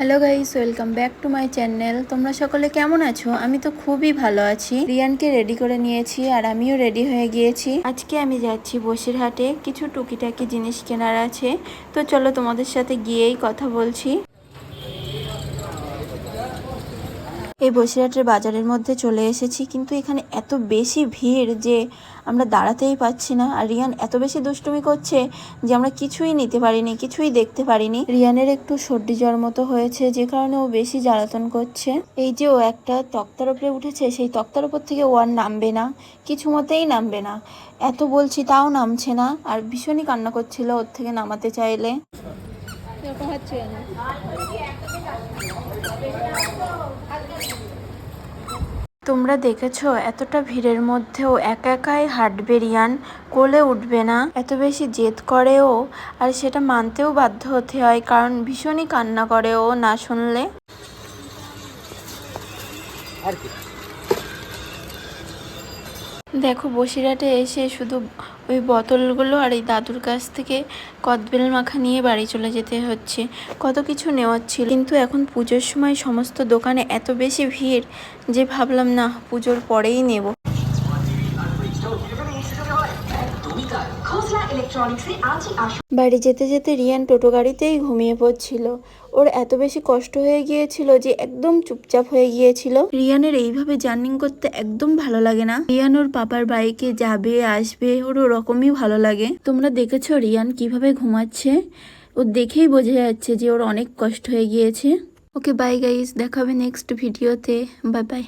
Hello guys welcome back to my channel তোমরা সকলে কেমন আছো? আমি তো খুবই ভালো আছি। রিয়ানকে রেডি করে নিয়েছি আর আমিও রেডি হয়ে গিয়েছি। আজকে আমি যাচ্ছি বসিরহাটে। কিছু টুকিটাকি জিনিস কেনার আছে। তো চলো তোমাদের সাথে গিয়েই কথা বলছি। এই বসিরহাটের বাজারের মধ্যে চলে এসেছি, কিন্তু এখানে এত বেশি ভিড় যে আমরা দাঁড়াতেই পাচ্ছি না। আর রিয়ান এত বেশি দুষ্টুমি করছে যে আমরা কিছুই নিতে পারিনি, কিছুই দেখতে পারিনি। রিয়ানের একটু সর্দি জ্বর মতো হয়েছে, যে কারণে ও বেশি জ্বালাতন করছে। এই যে ও একটা তক্তার উপরে উঠেছে, সেই তক্তার উপর থেকে ও আর নামবে না, কিছু মতেই নামবে না। এত বলছি, তাও নামছে না, আর ভীষণই কান্না করছিল ওর থেকে নামাতে চাইলে। হচ্ছে তোমরা দেখেছ, এতটা ভিড়ের মধ্যেও একা একাই হাঁটবে রিয়ান কোলে উঠবে না। এত বেশি জেদ করে ও আর সেটা মানতেও বাধ্য হতে হয়, কারণ ভীষণই কান্না করে ও, না শুনলে। দেখো বসিরাটে এসে শুধু ওই বোতলগুলো আর এই দাদুর কাছ থেকে কদবেল মাখা নিয়ে বাড়ি চলে যেতে হচ্ছে। কত কিছু নেওয়ার ছিল। কিন্তু এখন পুজোর সময় সমস্ত দোকানে এত বেশি ভিড় যে ভাবলাম, না, পুজোর পরেই নেব। বাড়ি যেতে যেতে রিয়ান টোটো গাড়িতেই ঘুমিয়ে পড়ছিল। ওর এত বেশি কষ্ট হয়ে গিয়েছিল যে একদম চুপচাপ হয়ে গিয়েছিল। রিয়ানের এইভাবে জার্নিং করতে একদম ভালো লাগে না। রিয়ান ওর পাপার বাইকে যাবে আসবে ওর ওরকমই ভালো লাগে। তোমরা দেখেছ রিয়ান কীভাবে ঘুমাচ্ছে? ও দেখেই বোঝা যাচ্ছে যে ওর অনেক কষ্ট হয়ে গিয়েছে। ওকে বাই গাইস দেখাবে নেক্সট ভিডিওতে বাই বাই